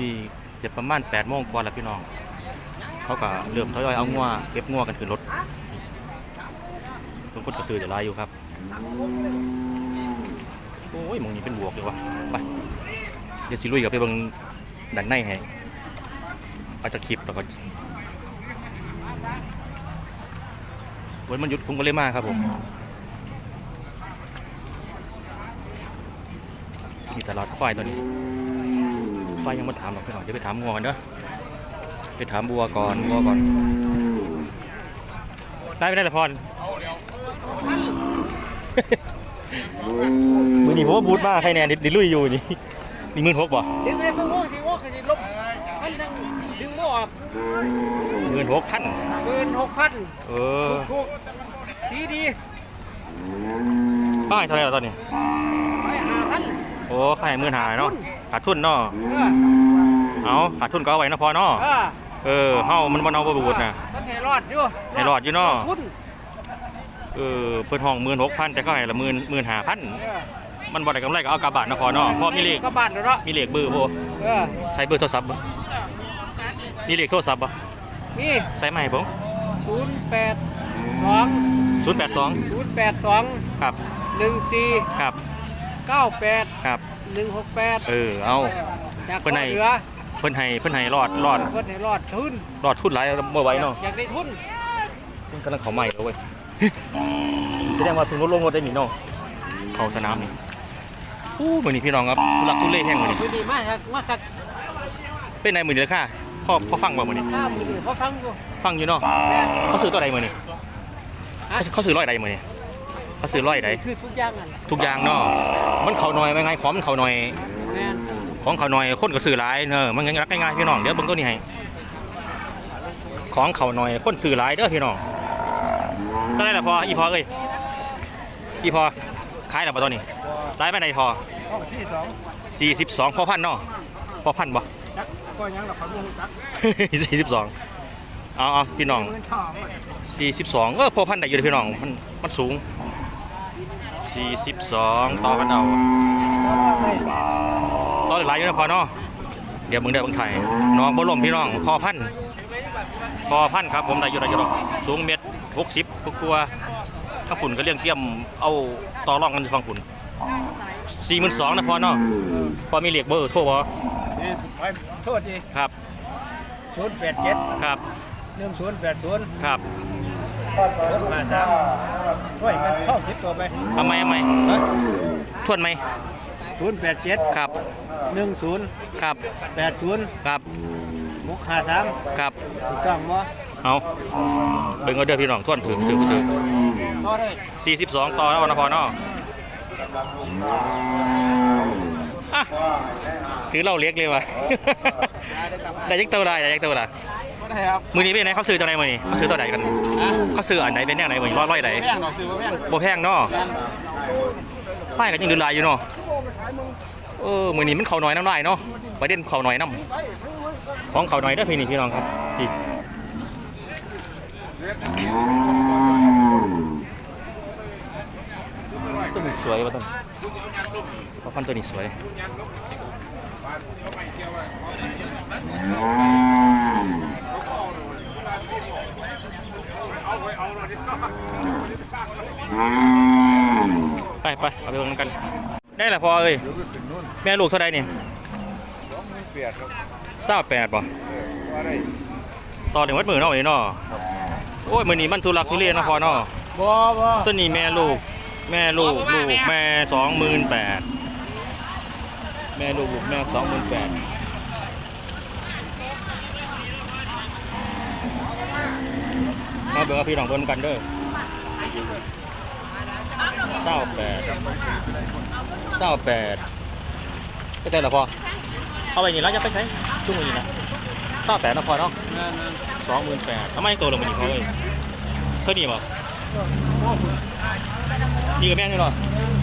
นี่จะประมาณ8โมงกว่าแล้วพี่น้อง เขาก็เริ่มทยอยเอางัวเก็บงัวกันขึ้นรถทุกคนก็ซื้อจะลายอยู่ครับ โอ้ยมองนี้เป็นบวกเลยวะไป เดี๋ยวสิลุยกับไปบิ่งด้านในให้เอาจะคลิปแล้วก็วันมันหยุดผมก็เลยมาครับผมมีตลาดควายตัวนี้ วายยังมาถามหรอกพี่น้องเดี๋ยวไปถามงัวกันเด้อไปถามบัวก่อนบัวก่อน ได้ไม่ได้ละพรมือนี่ผมว่าบูทมากใครแน่ดิดิลุยอยู่นี่นี่มือหกบ่ดึงไอ้พวกโม่สิโม่คือสิลบมันดึงดึงโม่ออกมือหกพันหมื่นหกพันเออถูกสีดีป้ายเท่าไหร่แล้วตอนนี้ไปหาพันโอ้ขายมือหายเนาะขาดทุนเนาะเออเอาขาดทุนก็เอาไว้เนาะพอเนาะเออเออเฮามันบ่เอาบ่บูดน่ะมันให้รอดอยู่ให้รอดอยู่เนาะทุนเออเพิ่นห้องมื่นหกพันแต่ก็ให้ละหมื่นหมื่นห้าพันเออมันบ่ได้กำไรก็เอากลับบ้านเนาะพอเนาะเพราะมีเลขก็บ้านแล้วเนาะมีเลขเบอร์บ่เออใส่เบอร์โทรศัพท์บ่มีเลขโทรศัพท์บ่นี่ใส่มาให้ผมศูนย์แปดสอง082ศูนย์แปดสองครับหนึ่งสี่ครับ เก้าแปดครับ หนึ่งหกแปดเออเอา จากเพิ่นให้เหลือเพิ่นให้เพิ่นให้รอดรอดเพิ่นให้รอดทุนรอดทุนหลายบ่ไหวเนาะอยากได้ทุนมันกำลังเขาใหม่แล้วเว้ย แสดงว่าเพิ่งลดลงรถได้หนิเนาะเขาสนามนี่อู้มือนี้พี่น้องครับทุลักทุเลแห้งมือนี้มือดีมากครับมากครับเป็นไงมือนี้ราคาพ่อพ่อฟังบ่มือนี้ข้ามือดีพอฟังอยู่ฟังอยู่เนาะเขาซื้อตัวใดมือนี้ฮะเขาเขาซื้อร้อยใดมือนี้ เขาซื้อร้อยไดคือทุกอย่างอะทุกอย่างเนาะมันเขาหน่อยไม่ไงของมันเขาหน่อยของเขาหน่อยคนก็ซื้อหลายเนอะมันรักง่ายๆพี่น้องเดี๋ยวเบิ่งก็นี่ให้ของเขาหน่อยคนซื้อหลายเด้อพี่น้องเท่าไหรละพออีพอเอ้ยอีพอขายแล้วบ่ตอนนี้ไล่ไปไหนพอห้องสี่สิบสองพอพันเนาะพอพันบ่กก็ยังหลับพันงจัก42เอาเอาพี่น้องสี่สิบสอง 42เออพอพันได้อยู่เด้พี่น้องมันมันสูง 42 ต่อกันเอาต่อหลายอยู่นะพอเนาะเดี๋ยวมึงเดี๋ยวมึงไทยน้องบอลลมพี่น้องพอพันพอพันครับผมได้อยู่ได้อยู่ดอกสูงเมตร60ทุกตัวทั้งฝุ่นก็เรื่องเกี่ยมเอาต่อรองกันฟังฝุ่น42นะพ่อเนาะพอมีเหล็กเบอร์โทษบอโทษจีครับ087ครับ1080ครับ รถมาสามช่วยมันเข้าสิบตัวไปทำไมทำไมทวนไหมศูนย์แปดเจ็ดครับหนึ่งศูนย์ครับแปดศูนย์ครับหกห้าสามครับถูกต้องมั้ยเอาเบิ่งเอาเด้อพี่น้องทวนถือถือถือสี่สิบสองต่อแล้วนพอเนาะอะถือเหล่าเล็กเลยวะได้ยักตัวไรได้ยักตัวละก็ ได้ครับมือนี้เป็นไงเขาซื้อตัวไหนมือนี้เขาซื้อตัวไหนกันเขาซื้ออันไหนเป็นแนวไหนมือนี้ร้อยร้อยไหนแพงหรอกซื้อมาแพงบ่แพงเนาะฝ้ายกันยังดูลายอยู่เนาะเออมือนี้มันเขาหน่อยน้ำลายเนาะประเด็นเขาหน่อยน้ำของเขาหน่อยเด้อพี่นี่พี่น้องครับพี่ต้นนี้สวยว่ะต้นเพราะพันธุ์ตัวนี้สวย ไปไปเอาไปลงกัน ได้แหละพอเอ้ยแม่ลูกเท่าใดเนี่ยเปลี่ยนครับเศร้าแปดป่ะว่าได้ต่อถึงวัดมือเนาะไอ้เนาะโอ้ยมือนี้มันทุลักทุเลเนาะพอเนาะบ่บ่ต้นนี้แม่ลูก แม่ลูกลูกแม่สองหมื่นแปดแม่ลูกลูกแม่สองหมื่นแปด มาเบิ่งกับพี่น้องเพิ่นกันเด้อเศร้าแปดเศร้าแปดไปใช่หรอพอเอาไปนี่แล้วจะไปใช้จุ่มนี่นะเศร้าแปดนะพอเนาะสองหมื่นแปดทำไมตัวลงมาดีพอเลยเท่านี้ป่ะดีกับแม่นี่หรอ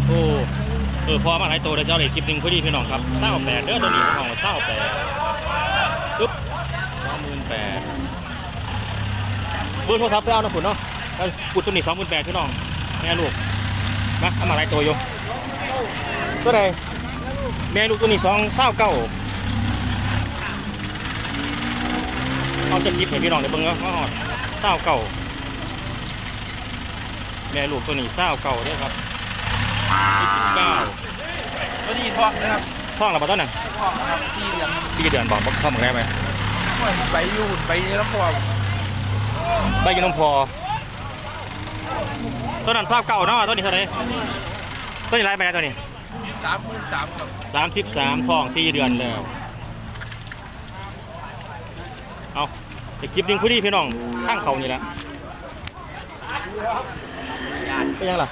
โอ้เออพอมาหลายตัวเดี๋ยวจะเอาเลยคลิปหนึ่งพอดีพี่น้องครับเศร้าแปดเด้อตัวนี้พี่น้องเศร้าแปดปึ๊บสองหมื่นแปด บอร์โทรศัพท์ไปเอานะคุณเนาะเอาปุดตัวนี้สองหมื่นแปดพี่น้องแม่ลูกมาเอามาหลายตัวอยู่ตัวใดแม่ลูกตัวนี้สองเศร้าเก้าเอาจะคลิปให้พี่น้องได้เบิ่งเนาะว่าฮอดเศร้าเก่าแม่ลูกตัวนี้เศร้าเก่าเด้อครับยี่สิบเก้าตัวนี้ท้องนะครับท้องแล้วบ่ต้นน่ะท้องนะครับสี่เดือนสี่เดือนบอกบ่เข้ามาได้ไหมไปอยู่ไปแล้วพอ ใบยูนมพอตัวนั้นเศร้าเก่าเนาะตัวนี้เท่าไหร่ตัวนี้ไรไปแล้วตัวนี้สามคูณสามครับสามสิบสามท้องสี่เดือนแล้ว เอาไปคลิปหนึ่งพอดีพี่น้องข้างเขานี่แหละเป็นยังล่ะ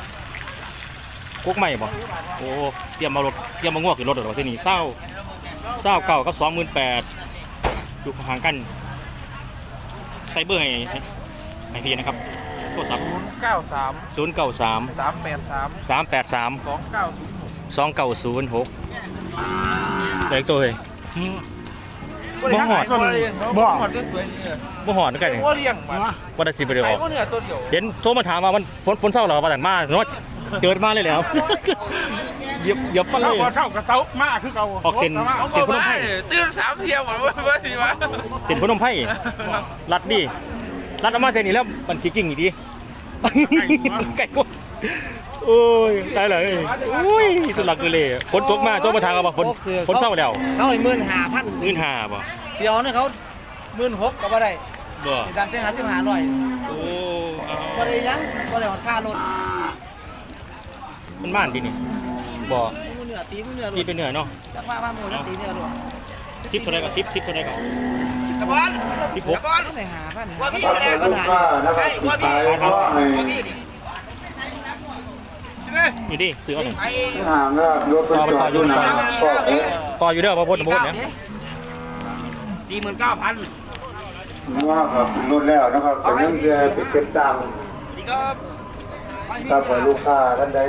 กุ๊กใหม่บ่โอ้เตรียมมารถเตรียมมางวกอยู่รถเดี๋ยวที่นี่เศร้าเศร้าเก่ากับสองหมื่นแปดอยู่ห่างกันใส่เบอร์ให้ให้ให้พี่นะครับโทรศัพท์ศูนย์เก้าสามศูนย์เก้าสามสามแปดสามสามแปดสามสองเก้าศูนย์หกสองเก้าศูนย์หกเด็กตัวเฮ้ยบ่หอด บ่หอดสวยๆนี่เลยบ่หอดนึกไงนี่ว่าเลี้ยงมันว่าได้สิไปเดียวไข่ออกว่าเนื้อตัวเดียว เห็นโทรมาถามว่ามันฝนฝนเศร้าเหรอว่าแต่มาเนาะเกิดมาเลยแล้ว เหยียบเหยียบปะเลยเท่ากับเสามาคือเก่าออกเส้นเอาเส้นพนมามไพรตื่นสามเที่ยวหมดว่าว่าดีวะเส้นพนมไพรรัดดิรัดออกมาเส้นนี้แล้วมันขี้กิ่งอีกดิไก่กว่าโอ้ยตายเลยอุ้ยสุดหลักเลยฝนตกมาโทรมาถามว่าฝนฝนเศร้าแล้วเขาให้หมื่นหาพันเงินหาบ่เสียวเนี่ยเขาหมื่นหกก็บ่ได้บ่ดันเส้นหาสิบหาร้อยโอ้เอาบ่ได้หยังบ่ได้หอดค่ารถมันม่านดินี่ บ่มือเหนือตีมือเหนือที่รถเป็นเหนือเนาะจักว่าว่ามือเหนือตีเหนือรถสิบเท่าไรก่อนสิบสิบเท่าไรก่อนกระบอนสิบหกกระบอนต้องได้หาพันว่าพี่หาแหละพันหาใช่ว่าพี่ว่าพี่ดิใช่ไหมนี่ดิซื้อเอาหนึ่งไปห่างก็รถไปจอดอยู่หน้าก็ต่ออยู่เด้อพอพ้นพ้นเนี่ยสี่หมื่นเก้าพันว่าครับรถแล้วนะครับแต่ยังจะไปเก็บตังค์นี่ก็ ถ้าเปิดลูกค้าท่านใด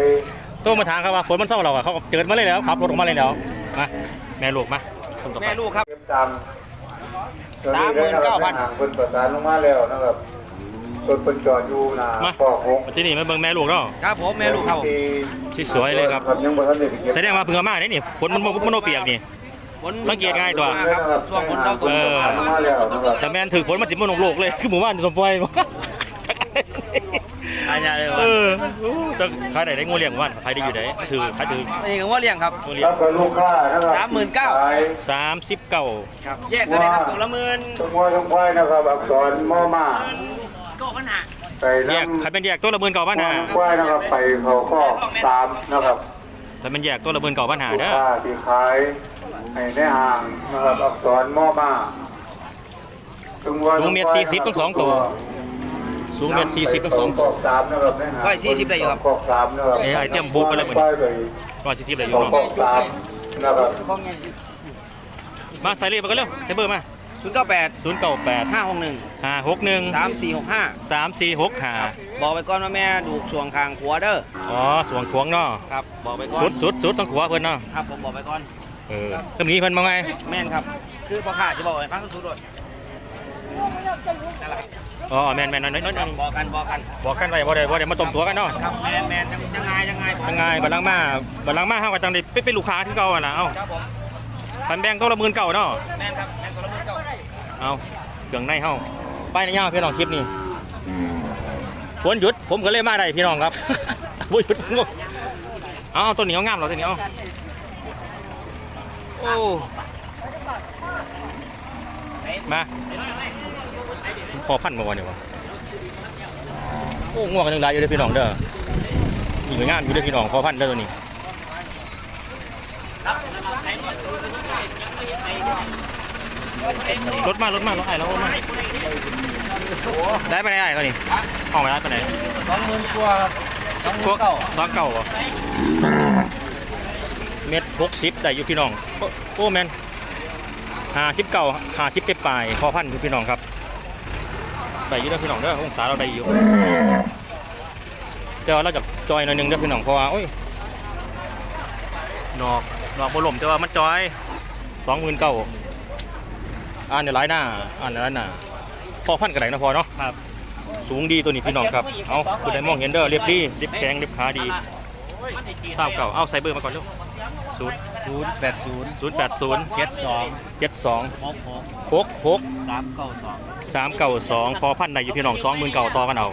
โทรมาถามเขาว่าฝนมันเศร้าเราอะเขาก็เจิดมาเลยแล้วขับรถออกมาเลยแล้วมาแม่ลูกมาคนต่อไปแม่ลูกครับเก็บตังค์ตอนนี้ได้นะครับห่างเพิ่นประสานลงมาแล้วนะครับรถเพิ่นจอดอยู่หน้ามาปอกหกมาที่นี่มาเบิ่งแม่ลูกเนาะ ครับผมแม่ลูกครับที่สวยเลยครับ ยังบ่ทันได้ไปเก็บแสดงว่าเพิ่งเอามาได้นี่ฝนมันมันโนเปียกนี่สังเกตง่ายตัวครับช่วงฝนตกเออ มาแล้วนะครับ แต่แม่นถือฝนมันจิมันลงโลกเลย คือหมู่บ้านสมปอย อันนี้เลยเออแต่ขายได้ได้งูเลี้ยงว่านขายได้อยู่ไหนถือขายถือนี่ก็ว่าเลี้ยงครับงูเลี้ยถ้างเปิดลูกค้านะครับสามหมื่นเก้าขายสามสิบเก้าครับแยกกันเลยครับตัวละหมื่นสมวยสมควายนะครับอักษรมอมาก็ขนาดไปแยกนำใครเป็นแยกตัวละหมื่นเก่าบ้านหาควายนะครับไปเขาข้อสามนะครับถ้าเป็นแยกตัวละหมื่นเก่าบ้านหาลูกเด้อค้าที่ขายให้ได้ห่างนะครับอักษรมอมาสูงเมตรสี่สิบทั้งสองตัว สูงเมตรสี่สิบทั้งสองขอบสามนะครับได้ห่างร้อยสี่สิบได้อยู่ครับขอบสามนะครับเอ้ยไอ้เตรียมบูทไปเลยเหมือนควายไปร้อยสี่สิบเลยอขยู่อบเนาะขอบสามนะครับมาใส่เลขมากันเร็วใส่เบอร์มาศูนย์เก้าแปดศูนย์เก้าแปดห้าหกหนึ่งห้าหกหนึ่งสามสี่หกห้าสามสี่หกห้าบอกไปก่อนว่าแม่ดูกช่วงคางขัวเด้ออ๋อสวงขวงเนาะครับบอกไปก่อนสุดสุดสุดต้องขวาเพิ่นเนาะครับผมบอกไปก่อนเออเพิ่นนี้เพิ่นมาไงแม่นครับ คือพ่อข้าจะบอกไอ้ครั้งสุดเลย อ๋อแม่นแม่นน้อยน้อยน้อยบอกกันบอกกันบอกกันไว้บ่ได้บ่ได้มาต้มตัวกันเนาะครับแมนแมนยังไงยังไงยังไงบัดหลังมาบัดหลังมาเฮาก็จังได้ไปเป็นลูกค้าคือเก่าหั่นล่ะเอ้าครับผมคันแบ่งตัวละหมื่นเก่าเนาะแมนครับแมนตัวละหมื่นเก้าเอาเครื่องในเฮาไปในยาวพี่น้องคลิปนี้ฝนหยุดผมก็เลยมาได้พี่น้องครับบ่หยุดงงเอาเอาตัวเหนียวงามเหรอตัวเหนียวโอ้มา ขอพันมาวันนี้วะโอ้ง่วงกันทั้งหลายอยู่เด้อพี่น้องเด้อมีหน่วยงานอยู่เด้อพี่น้องขอพันเด้อตัวนี้รถมารถมารถไอ้แล้วรถมาได้ไปไหนไอ้เขานี่ออกมาได้ไปไหนสองหมื่นกว่าสองหพมื่วนกเก้าซอเก่าบ่เม็ดหกสิบได้อยู่พี่น้องโอ้โอ้แมนห้าสิบเก่าห้าสิบไปปลายพอพันอยู่พี่น้องครับ ได้อยู่เด้อพี่น้องเด้อองศาเราได้อยู่แต่ว่าเราจะจอยหน่อยหนึงเด้อพี่น้องเพราะว่าโอ้ยนอกนอกบลมแต่ว่ามันจอยสองหมื่นเก้าอ่านในหลายหน้าอ่านในหลายหน้าพอพันกระไดนะพอเนาะครับ สูงดีตัวนี้พี่น้องครับเอาคุณได้มองเห็นเด้อเรียบดีเรียบแข็งเรียบขาดีทราบเก่าเอาใส่เบอร์มาก่อนลูกศูนย์ศูนย์แปดศูนย์ศูนย์แปดศูนย์เจ็ดสองเจ็ดสองหกหกหกหกสามเก้าสอง สามเก่าสองพอพันในอยู่พี่น้องสองหมื่นเก่าต่อกันเอา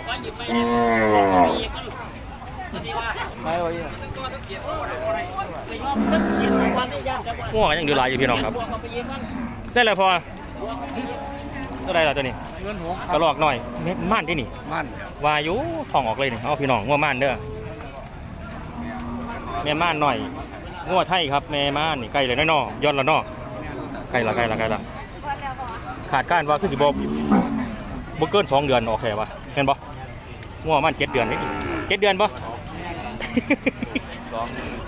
ไม่เอาอีกง่วงยังดูหลายอยู่พี่น้องครับ ได้เลยพอก็ได้แล้วตัวนี้เงินหกกระลอกหน่อยเม็ดม่านที่นี่มันวาอยุทองออกเลยนี่เอาพี่น้องง่วม่านเด้อแม่ม่านหน่อยง่วไทยครับแม่ม่านนี่ใกล้เลยน้อยๆย้อนละเนอใกล้ละใกล้ละใกล้ละขาดการว่าคือสิบบบ่เกินสองเดือนออกแค่วะเห็นบ่ง่วม่านเจ็ดเดือนนี่เจ็ดเดือนบ่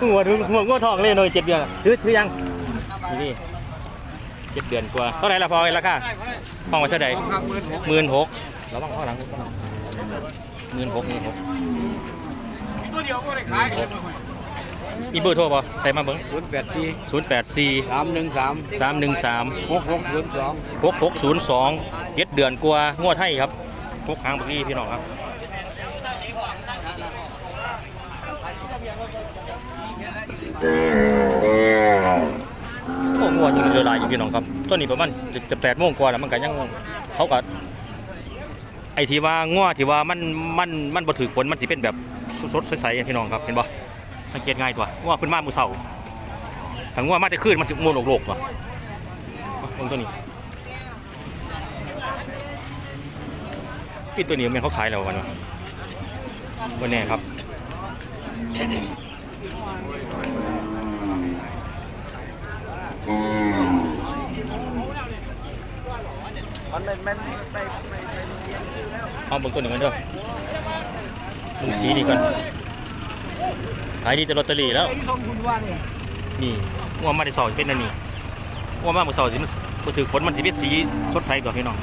หัวถึงหัวง่วทองเลยหน่อยเจ็ดเดือนถือถือยังนี่เจ็ดเดือนกว่าเท่าไหร่ละพอราคาห้องว่าเท่าไหร่ครับเงินหมื่นหกระวังข้างหลังหมื่นหกหมื่นหกตัวเดียวก็ได้ขาย มีเบอร์โทรป่ะใส่มาเบิ้งศูนย์แปดสี่ศูนย์แปดสี่สามหนึ่งสามสามหนึ่งสามหกหกศูนย์สองหกหกศูนย์สองเจ็ดเดือนกว่างวดให้ครับพกหางบักรี่พี่น้องครับโอ้งวดยังเรือลายอยู่พี่น้องครับตัวนี้ประมาณจะจะแปดโมงกว่าแล้วมันก็ยังเขาก็ไอที่ว่างวดที่ว่ามันมันมันบ่ถือฝนมันสิเป็นแบบสดๆใสๆพี่น้องครับเห็นบ่ สังเกตง่ายตัวงวดเพิ่นมามือเช้าถ้างวดมาแต่คืนมันสิมวนโลกๆว่ะเองตัวนี้ปิดตัวนี้มันเขาขายแล้ววันวะวันนี้ครับมันเป็นมันไปเอาเบิ่งตัวหนึ่งกันเด้อมึงสีดีก่อน ขายดีแต่ลอตเตอรี่แล้วส่งคุณว่าเนี่ยนี่งัวมาได้สอสิเป็นอันนี้งัวมาเมื่อสอสิมันบ่ถือฝนมันสิเป็นสีสดใสกว่าพี่น้อง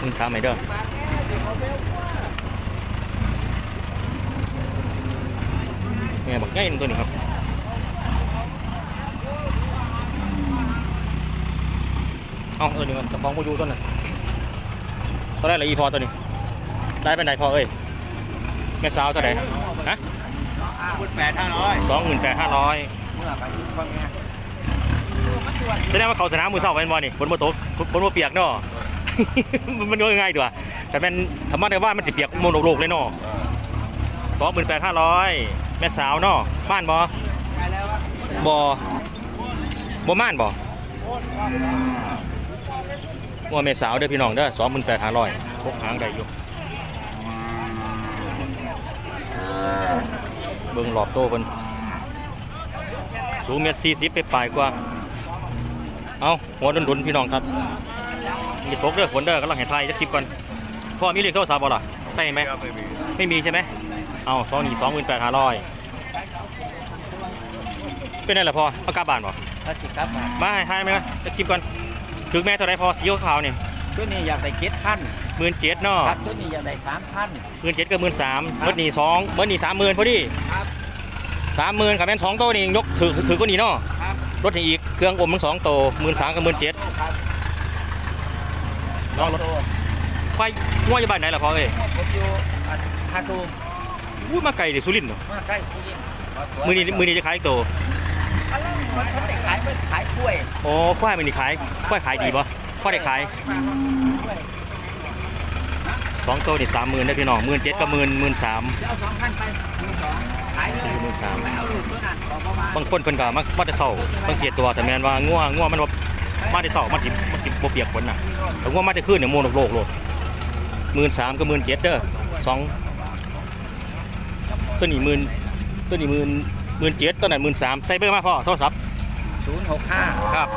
มึงถามให้เด้อแม่บักใหญ่นั่นตัวนี้ครับเอาเออนี่มันกระป๋องโมยูต้นน่ะตอนแรกเลยอีพอตัวนี้ได้เป็นไหนพอเอ้ยแม่สาวเท่าไหร่ฮะ คุณแปดห้าร้อยสองหมื่นแปดห้าร้อยเมื่อไปฟังไงแสดงว่าเขาสนามมือเศร้าเป็นบอลนี่ฝนบ่ตกฝนบ่เปียกเนาะ มันก็ง่ายตัวแต่เป็นธรรมะในว่ามันสิเปียกโมนโลกเลยเนาะสองหมื่นแปดห้าร้อยแม่สาวเนาะม่านบ่บ่บ่ม่านบ่ว่าแม่สาวเด้อพี่น้องเด้อสองหมื่นแปดห้าร้อยพกหางได้อยู่เบิ่ง รอบโตเพิ่นสูงเมตรสี่สิบไปปลายกว่า เอาหัวดุนๆพี่น้องครับมีตกเด้อฝนเด้อกำลังเห็นไทยจะคลิปก่อนพ่อมีเลขโทรศัพท์บ่ล่ะใช่ไหมไม่มีใช่ไหมเอาสองนี่สองหมื่นแปดห้าร้อยเป็นไงล่ะพ่อเอากลับบ้านบ่ถ้าสิครับมามาให้ทายไหมครับจะคลิปก่อนถึงแม่เท่าไรพอสีขาวเนี่ยตัวนี้อยากได้เจ็ดพันหมื่นเจ็ดเนาะครับตัวนี้อยากได้สามพันหมื่นเจ็ดกับหมื่นสามเมื่อนี่สองเมื่อนี่สามหมื่นพอดีครับ สามหมื่นขับแม่นสองโตวนี่ยกถือถือก็นี่เนาะครับรถให้อีกเครื่องอมทั้งสองโตหมื่นสามกับหมื่นเจ็ดครับลองรถควายง่วงอยู่บ้านไหนล่ะพ่อเอ้ยผมอยู่อ่าคาตูอู้มาไกลเดี๋ยวสุรินทร์เนาะมาใกล้สุรินทร์มือนี้มือนี้จะขายอีกโตอะไรมันเขาได้ขายเป็นขายกล้วยโอ้ควายมือนี้ขายควายขายดีป่ะควายได้ขายสองโตนี่สามหมื่นได้พี่น้องหมื่นเจ็ดกับหมื่นหมื่นสามจะเอาสองพันไปหมื่นสอง ขายเลยหมื่นสามไปเอาลูกตัวนั้นบอกประมาณบางคนเพิ่นก็มักมาแต่เศร้าสังเกตตัวแต่แม่นว่าง่วงง่วงมันบ่มาแต่เศร้ามันสิมันสิบ่เปียกฝนน่ะแต่ง่วงมาแต่คืนเนี่ยโมนโลกโลดหมื่นสามกับหมื่นเจ็ดเด้อสองตัวนี้หมื่นตัวนี้หมื่นหมื่นเจ็ดตัวนั้นหมื่นสามใส่เบอร์มาพ่อโทรศัพท์ศูนย์หกห้าครับ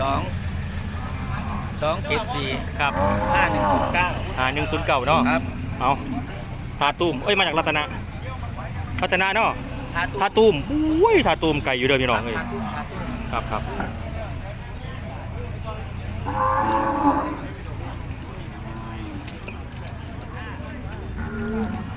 สองสองเจ็ดสี่ครับห้าหนึ่งศูนย์เก้าอ่าหนึ่งศูนย์เก้าเนาะครับเอาทาตูมเอ้ยมาจากรัตนะ พัฒนาเนาะทาตูมอุ้ยทาตูมไก่อยู่เดิมพี่น้องเลยครับครับอ